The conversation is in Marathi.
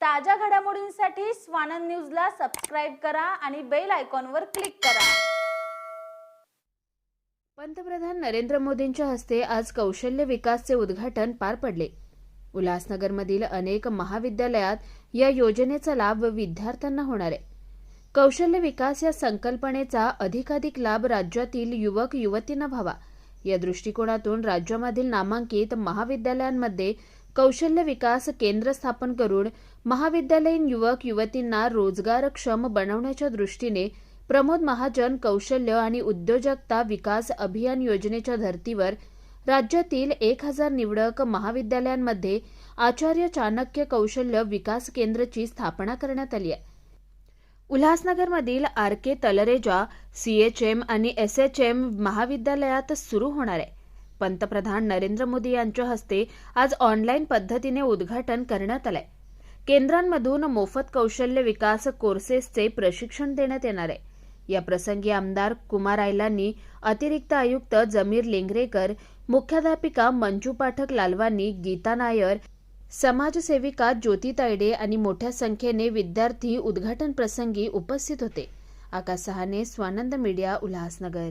ताज्या घडामोडींसाठी स्वानंद न्यूजला सबस्क्राईब करा आणि बेल आयकॉनवर क्लिक करा. पंतप्रधान नरेंद्र मोदींच्या हस्ते आज कौशल्य विकासचे उद्घाटन पार पडले. उल्हासनगरमधील अनेक महाविद्यालयात या योजनेचा लाभ विद्यार्थ्यांना होणार आहे. कौशल्य विकास या संकल्पनेचा अधिकाधिक लाभ राज्यातील युवक युवतींना व्हावा. या दृष्टिकोनातून राज्यामधील नामांकित महाविद्यालयांमध्ये कौशल्य विकास केंद्र स्थापन करून महाविद्यालयीन युवक युवतींना रोजगारक्षम बनवण्याच्या दृष्टीने प्रमोद महाजन कौशल्य आणि उद्योजकता विकास अभियान योजनेच्या धर्तीवर राज्यातील एक हजार निवडक महाविद्यालयांमध्ये आचार्य चाणक्य कौशल्य विकास केंद्रची स्थापना करण्यात आली आहे. उल्हासनगरमधील आर के तलरेजा सीएचएम आणि एसएचएम महाविद्यालयात सुरू होणार आहे. पंतप्रधान नरेंद्र मोदी यांच्या हस्ते आज ऑनलाईन पद्धतीने उद्घाटन करण्यात आलंय. केंद्रांमधून मोफत कौशल्य विकास कोर्सेसचे प्रशिक्षण देण्यात येणार आहे. या प्रसंगी आमदार कुमार आयलांनी अतिरिक्त आयुक्त जमीर लेंगरेकर मुख्याध्यापिका मंजू पाठक लालवानी गीता नायर समाजसेविका ज्योती तायडे आणि मोठ्या संख्येने विद्यार्थी उद्घाटन प्रसंगी उपस्थित होते. आकाश सहाने स्वानंद मीडिया उल्हासनगर.